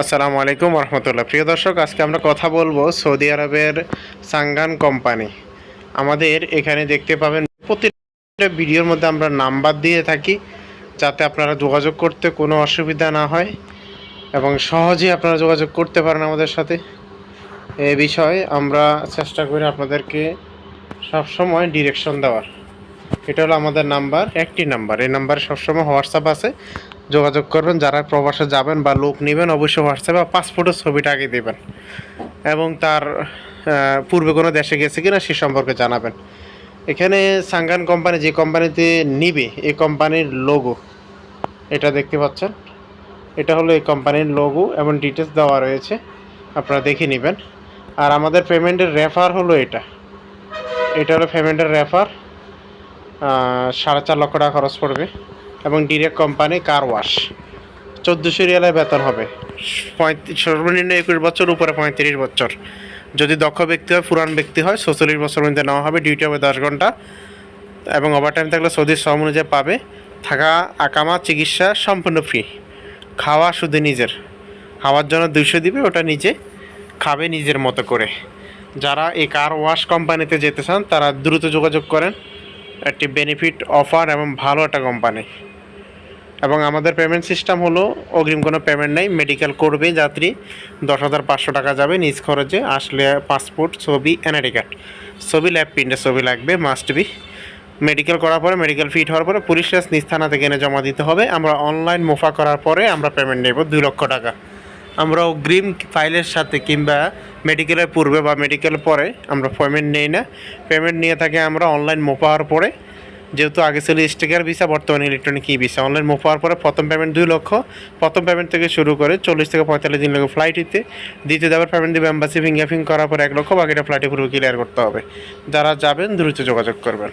আসসালামু আলাইকুম রহমতুল্লাহ। প্রিয় দর্শক, আজকে আমরা কথা বলব সৌদি আরবের সাঙ্গান কোম্পানি। আমাদের এখানে দেখতে পাবেন প্রতিটা ভিডিওর মধ্যে আমরা নাম্বার দিয়ে থাকি, যাতে আপনারা যোগাযোগ করতে কোনো অসুবিধা না হয় এবং সহজেই আপনারা যোগাযোগ করতে পারেন আমাদের সাথে। এ বিষয়ে আমরা চেষ্টা করি আপনাদেরকে সবসময় ডিরেকশন দেওয়ার। এটা হলো আমাদের নাম্বার, একটি নাম্বার। এই নাম্বারে সবসময় হোয়াটসঅ্যাপ আছে। যোগাযোগ করবেন, যারা প্রবাসে যাবেন বা লোক নেবেন, অবশ্যই হোয়াটসঅ্যাপে বা পাসপোর্টের ছবিটা আগে দেবেন এবং তার পূর্বে কোনো দেশে গেছে কিনা সে সম্পর্কে জানাবেন। এখানে সাঙ্গান কোম্পানি যে কোম্পানিতে নিবে এই কোম্পানির লোগো এটা দেখতে পাচ্ছেন। এটা হলো এই কোম্পানির লোগো এবং ডিটেলস দেওয়া রয়েছে। আপনারা দেখে নেবেন। আর আমাদের পেমেন্টের রেফার হলো এটা। এটা হলো পেমেন্টের রেফার সাড়ে চার লক্ষ টাকা খরচ পড়বে এবং ডিরেক্ট কোম্পানি কার ওয়াশ চোদ্দোশো রিয়ালের বেতন হবে। পঁয়ত্রিশ, সর্বনিম্ন একুশ বছর, উপরে পঁয়ত্রিশ বছর। যদি দক্ষ ব্যক্তি হয়, পুরান ব্যক্তি হয়, ছচল্লিশ বছর মধ্যে নেওয়া হবে ডিউটি হবে দশ ঘণ্টা। এবং ওভারটাইম থাকলে সৌদির শ্রম অনুযায়ী পাবে। থাকা, আকামা, চিকিৎসা সম্পূর্ণ ফ্রি খাওয়া শুধু নিজের। খাওয়ার জন্য দুশো দিবে, ওটা নিজে খাবে নিজের মতো করে। যারা এই কার ওয়াশ কোম্পানিতে যেতে চান, তারা দ্রুত যোগাযোগ করেন। একটি বেনিফিট অফার এবং ভালো একটা কোম্পানি এবং আমাদের পেমেন্ট সিস্টেম হলো, অগ্রিম কোনো পেমেন্ট নেই মেডিকেল করবে যাত্রী, দশ হাজার পাঁচশো টাকা যাবে নিজ খরচে, আসলে পাসপোর্ট ছবি এনআইডি কার্ড ছবি ল্যাব প্রিন্টের ছবি লাগবে মাস্ট বি মেডিকেল করার পরে মেডিকেল ফিট হওয়ার পরে, পুলিশ নিজ থানা থেকে এনে জমা দিতে হবে। আমরা অনলাইন মুফা করার পরে আমরা পেমেন্ট নেব দুই লক্ষ টাকা। আমরা অগ্রিম ফাইলের সাথে কিংবা মেডিকেলের পূর্বে বা মেডিকেল পরে আমরা পেমেন্ট নেই না। পেমেন্ট নিয়ে থাকি আমরা অনলাইন মোফা হওয়ার পরে। যেহেতু আগে ছিল স্টিকার ভিসা বর্তমানে electronic e visa online move হওয়ার পরে প্রথম পেমেন্ট দুই লক্ষ। প্রথম পেমেন্ট থেকে শুরু করে চল্লিশ থেকে পঁয়তাল্লিশ দিন লাগে ফ্লাইটিতে দ্বিতীয় দাবার পেমেন্ট দেবে এম্বাসি ফিঙ্গার ফিং করার পর এক লক্ষ, বাকিটা ফ্লাইটে পুরো ক্লিয়ার করতে হবে। যারা যাবেন দ্রুত যোগাযোগ করবেন।